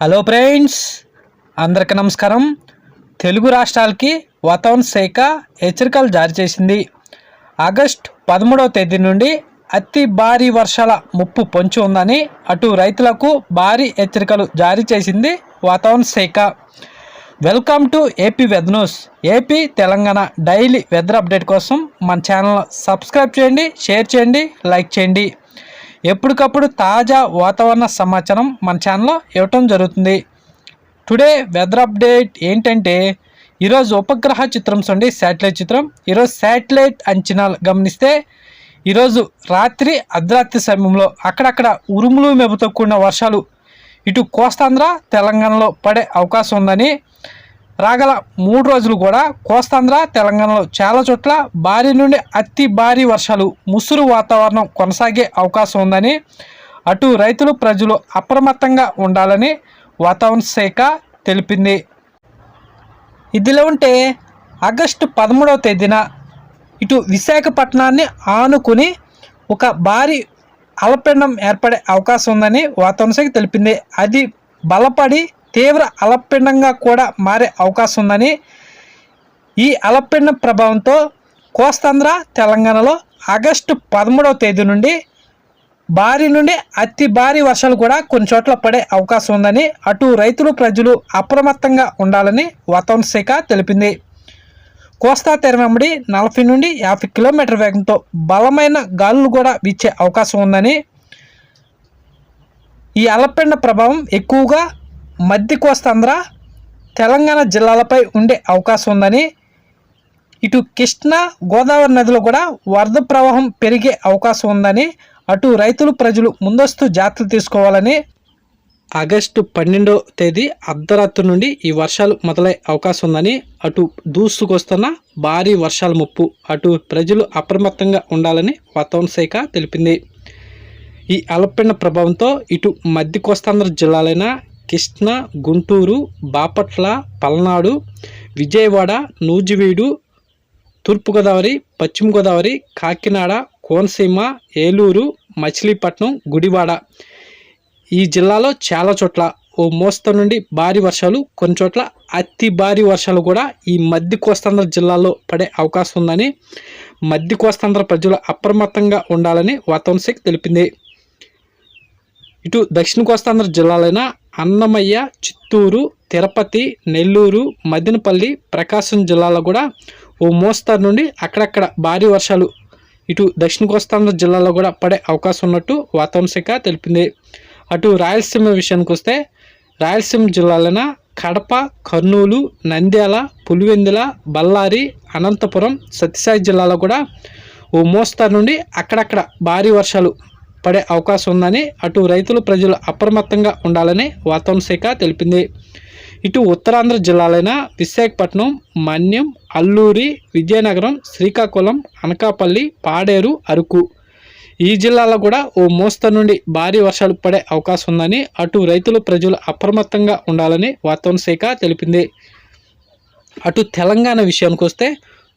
Hello friends అందరికీ నమస్కారం. తెలుగు రాష్ట్రాలకి వాతావరణ శాఖ హెచ్చరికలు జారీ చేసింది. ఆగస్ట్ పదమూడవ తేదీ నుండి అతి భారీ వర్షాల ముప్పు పొంచి ఉందని అటు రైతులకు భారీ హెచ్చరికలు జారీ చేసింది వాతావరణ శాఖ. Welcome to AP weather news AP Telangana daily weather update కోసం మన ఛానల్ సబ్స్క్రైబ్ చేయండి షేర్ చేయండి లైక్ చేయండి. ఎప్పటికప్పుడు తాజా వాతావరణ సమాచారం మన ఛానల్లో ఇవ్వటం జరుగుతుంది. టుడే వెదర్ అప్డేట్ ఏంటంటే ఈరోజు ఉపగ్రహ చిత్రం చూడండి శాటిలైట్ చిత్రం. ఈరోజు శాటిలైట్ అంచనాలు గమనిస్తే ఈరోజు రాత్రి అర్ధరాత్రి సమయంలో అక్కడక్కడ ఉరుములు మెబుతో కూడిన వర్షాలు ఇటు కోస్తాంధ్ర తెలంగాణలో పడే అవకాశం ఉందని రాగల మూడు రోజులు కూడా కోస్తాంధ్ర తెలంగాణలో చాలా చోట్ల భారీ నుండి అతి భారీ వర్షాలు ముసురు వాతావరణం కొనసాగే అవకాశం ఉందని అటు రైతులు ప్రజలు అప్రమత్తంగా ఉండాలని వాతావరణ శాఖ తెలిపింది. ఇదిలా ఉంటే ఆగస్టు పదమూడవ తేదీన ఇటు విశాఖపట్నాన్ని ఆనుకుని ఒక భారీ అలపిండం ఏర్పడే అవకాశం ఉందని వాతావరణ శాఖ తెలిపింది. అది బలపడి తీవ్ర అలపిండంగా కూడా మారే అవకాశం ఉందని ఈ అలపిండం ప్రభావంతో కోస్తాంధ్ర తెలంగాణలో ఆగస్టు పదమూడవ తేదీ నుండి భారీ నుండి అతి భారీ వర్షాలు కూడా కొన్ని చోట్ల పడే అవకాశం ఉందని అటు రైతులు ప్రజలు అప్రమత్తంగా ఉండాలని వాతావరణ శాఖ తెలిపింది. కోస్తా తెర వెంబడి నలభై నుండి యాభై కిలోమీటర్ వేగంతో బలమైన గాలులు కూడా వీచే అవకాశం ఉందని ఈ అలపెండ ప్రభావం ఎక్కువగా మధ్య కోస్తాంధ్ర తెలంగాణ జిల్లాలపై ఉండే అవకాశం ఉందని ఇటు కృష్ణా గోదావరి నదిలో కూడా వరద ప్రవాహం పెరిగే అవకాశం ఉందని అటు రైతులు ప్రజలు ముందస్తు జాగ్రత్తలు తీసుకోవాలని ఆగస్టు పన్నెండో తేదీ అర్ధరాత్రి నుండి ఈ వర్షాలు మొదలయ్యే అవకాశం ఉందని అటు దూసుకొస్తున్న భారీ వర్షాల ముప్పు అటు ప్రజలు అప్రమత్తంగా ఉండాలని వాతావరణ శాఖ తెలిపింది. ఈ అలపిండ ప్రభావంతో ఇటు మధ్య కోస్తాంధ్ర జిల్లాలైన కృష్ణా గుంటూరు బాపట్ల పల్నాడు విజయవాడ నూజివీడు తూర్పుగోదావరి పశ్చిమ గోదావరి కాకినాడ కోనసీమ ఏలూరు మచిలీపట్నం గుడివాడ. ఈ జిల్లాలో చాలా చోట్ల ఓ మోస్తరు నుండి భారీ వర్షాలు కొన్ని చోట్ల అతి భారీ వర్షాలు కూడా ఈ మధ్య కోస్తాంధ్ర జిల్లాలో పడే అవకాశం ఉందని మధ్య కోస్తాంధ్ర ప్రజలు అప్రమత్తంగా ఉండాలని వాతావరణ శాఖ తెలిపింది. ఇటు దక్షిణ కోస్తాంధ్ర జిల్లాలైన అన్నమయ్య చిత్తూరు తిరుపతి నెల్లూరు మదినపల్లి ప్రకాశం జిల్లాలో కూడా ఓ మోస్తరు నుండి అక్కడక్కడ భారీ వర్షాలు ఇటు దక్షిణ కోస్తాంధ్ర జిల్లాలో కూడా పడే అవకాశం ఉన్నట్టు వాతావరణ శాఖ తెలిపింది. అటు రాయలసీమ విషయానికి వస్తే రాయలసీమ జిల్లాలైన కడప కర్నూలు నంద్యాల పులివెందుల బళ్ళారి అనంతపురం సత్యసాయి జిల్లాలో కూడా ఓ మోస్తరు నుండి అక్కడక్కడ భారీ వర్షాలు పడే అవకాశం ఉందని అటు రైతులు ప్రజలు అప్రమత్తంగా ఉండాలని వాతావరణ శాఖ తెలిపింది. ఇటు ఉత్తరాంధ్ర జిల్లాలైన విశాఖపట్నం మన్యం అల్లూరి విజయనగరం శ్రీకాకుళం అనకాపల్లి పాడేరు అరకు. ఈ జిల్లాలో కూడా ఓ మోస్తరు నుండి భారీ వర్షాలు పడే అవకాశం ఉందని అటు రైతులు ప్రజలు అప్రమత్తంగా ఉండాలని వాతావరణ శాఖ తెలిపింది. అటు తెలంగాణ విషయానికి వస్తే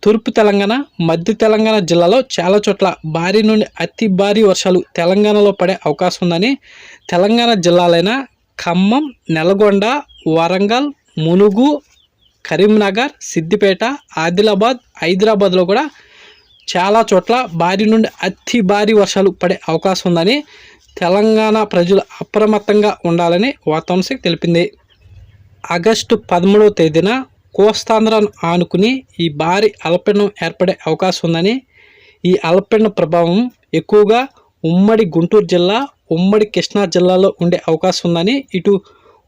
తూర్పు తెలంగాణ మధ్య తెలంగాణ జిల్లాలో చాలా చోట్ల భారీ నుండి అతి భారీ వర్షాలు తెలంగాణలో పడే అవకాశం ఉందని తెలంగాణ జిల్లాలైన ఖమ్మం నల్గొండ వరంగల్ మునుగు కరీంనగర్ సిద్దిపేట ఆదిలాబాద్ హైదరాబాద్లో కూడా చాలా చోట్ల భారీ నుండి అతి భారీ వర్షాలు పడే అవకాశం ఉందని తెలంగాణ ప్రజలు అప్రమత్తంగా ఉండాలని వాతావరణ శాఖ తెలిపింది. ఆగస్టు పదమూడవ తేదీన కోస్తాంధ్రను ఆనుకుని ఈ భారీ అల్పపీడనం ఏర్పడే అవకాశం ఉందని ఈ అల్పపీడన ప్రభావం ఎక్కువగా ఉమ్మడి గుంటూరు జిల్లా ఉమ్మడి కృష్ణా జిల్లాలో ఉండే అవకాశం ఉందని ఇటు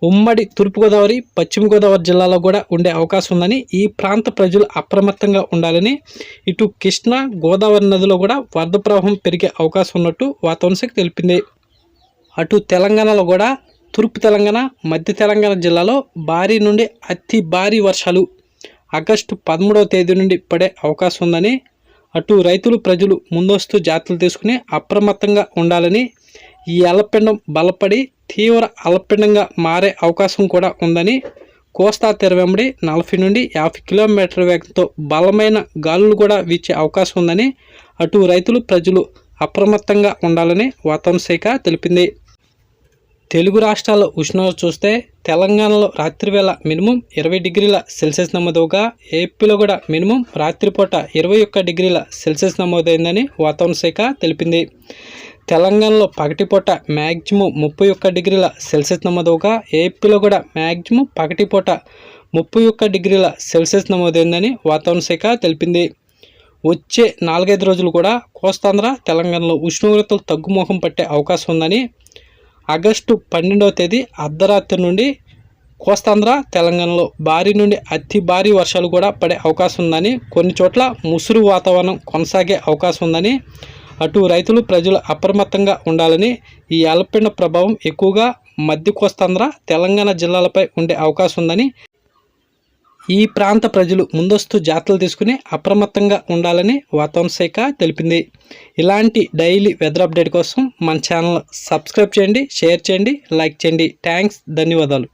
ఉమ్మడి తూర్పుగోదావరి పశ్చిమ గోదావరి జిల్లాలో కూడా ఉండే అవకాశం ఉందని ఈ ప్రాంత ప్రజలు అప్రమత్తంగా ఉండాలని ఇటు కృష్ణా గోదావరి నదిలో కూడా వరద ప్రవాహం పెరిగే అవకాశం ఉన్నట్టు వాతావరణ శాఖ తెలిపింది. అటు తెలంగాణలో కూడా తూర్పు తెలంగాణ మధ్య తెలంగాణ జిల్లాలో భారీ నుండి అతి భారీ వర్షాలు ఆగస్టు పదమూడవ తేదీ నుండి పడే అవకాశం ఉందని అటు రైతులు ప్రజలు ముందస్తు జాగ్రత్తలు తీసుకుని అప్రమత్తంగా ఉండాలని ఈ అలపిండం బలపడి తీవ్ర అలపిండంగా మారే అవకాశం కూడా ఉందని కోస్తా తీర వెంబడి నలభై నుండి యాభై కిలోమీటర్ వేగంతో బలమైన గాలులు కూడా వీచే అవకాశం ఉందని అటు రైతులు ప్రజలు అప్రమత్తంగా ఉండాలని వాతావరణ శాఖ తెలిపింది. తెలుగు రాష్ట్రాల ఉష్ణోగ్రత చూస్తే తెలంగాణలో రాత్రివేళ మినిమం ఇరవై డిగ్రీల సెల్సియస్ నమోదవగా ఏపీలో కూడా మినిమం రాత్రిపూట ఇరవై ఒక్క డిగ్రీల సెల్సియస్ నమోదైందని వాతావరణ శాఖ తెలిపింది. తెలంగాణలో పగటిపూట మ్యాక్సిమం ముప్పై ఒక్క డిగ్రీల సెల్సియస్ నమోదవగా ఏపీలో కూడా మ్యాక్సిమం పగటిపూట ముప్పై ఒక్క డిగ్రీల సెల్సియస్ నమోదైందని వాతావరణ శాఖ తెలిపింది. వచ్చే నాలుగైదు రోజులు కూడా కోస్తాంధ్ర తెలంగాణలో ఉష్ణోగ్రతలు తగ్గుముఖం పట్టే అవకాశం ఉందని ఆగస్టు పన్నెండవ తేదీ అర్ధరాత్రి నుండి కోస్తాంధ్ర తెలంగాణలో భారీ నుండి అతి భారీ వర్షాలు కూడా పడే అవకాశం ఉందని కొన్ని చోట్ల ముసురు వాతావరణం కొనసాగే అవకాశం ఉందని అటు రైతులు ప్రజలు అప్రమత్తంగా ఉండాలని ఈ అల్పపీడన ప్రభావం ఎక్కువగా మధ్య కోస్తాంధ్ర తెలంగాణ జిల్లాలపై ఉండే అవకాశం ఉందని ఈ ప్రాంత ప్రజలు ముందస్తు జాగ్రత్తలు తీసుకుని అప్రమత్తంగా ఉండాలని వాతావరణ శాఖ తెలిపింది. ఇలాంటి డైలీ వెదర్ అప్డేట్ కోసం మన ఛానల్ సబ్స్క్రైబ్ చేయండి షేర్ చేయండి లైక్ చేయండి. థ్యాంక్స్ ధన్యవాదాలు.